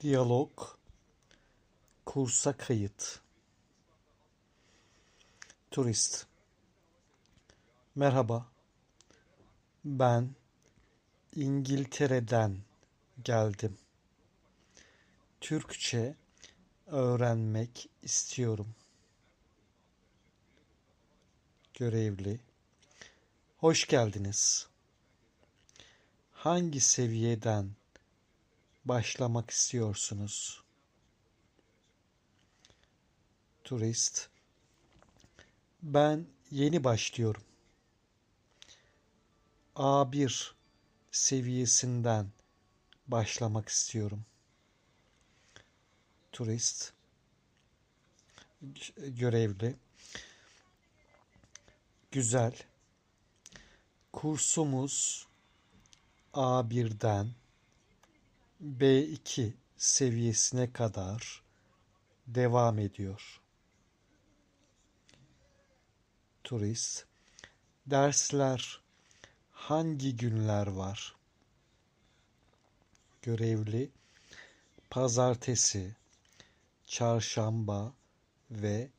Diyalog Kursa kayıt Turist Merhaba Ben İngiltere'den geldim. Türkçe öğrenmek istiyorum. Görevli Hoş geldiniz. Hangi seviyeden başlamak istiyorsunuz? Turist Ben yeni başlıyorum. A1 seviyesinden başlamak istiyorum. Turist görevli Güzel. Kursumuz A1'den B2 seviyesine kadar devam ediyor. Turist Dersler hangi günler var? Görevli pazartesi, çarşamba ve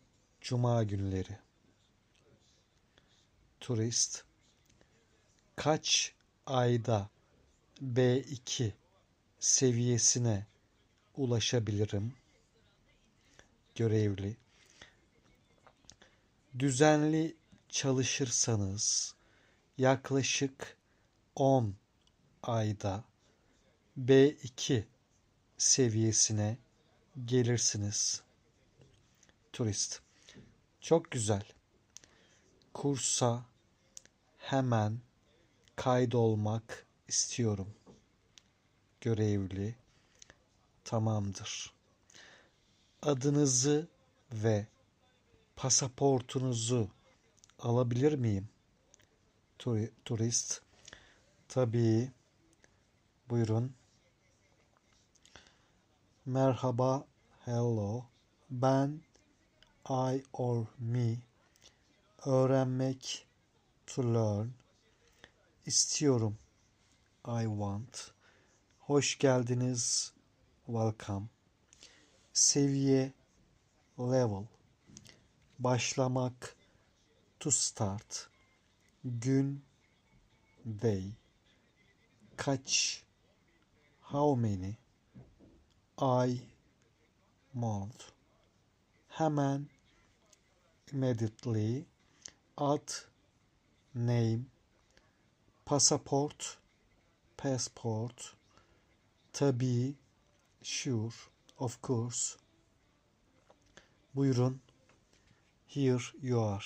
cuma günleri. Turist kaç ayda B2 seviyesine ulaşabilirim? Görevli düzenli çalışırsanız yaklaşık 10 ayda B2 seviyesine gelirsiniz. Turist. Çok güzel. Kursa hemen kaydolmak istiyorum. Görevli. Tamamdır. Adınızı ve pasaportunuzu alabilir miyim? Turist. Tabii. Buyurun. Merhaba. Hello. Ben I or me öğrenmek to learn istiyorum I want hoş geldiniz. Welcome. Seviye level. Başlamak. To start. Gün. Day. Kaç? How many? Ay month. Hemen immediately ad name. Pasaport. Passport tabii sure of course. Buyurun. Here you are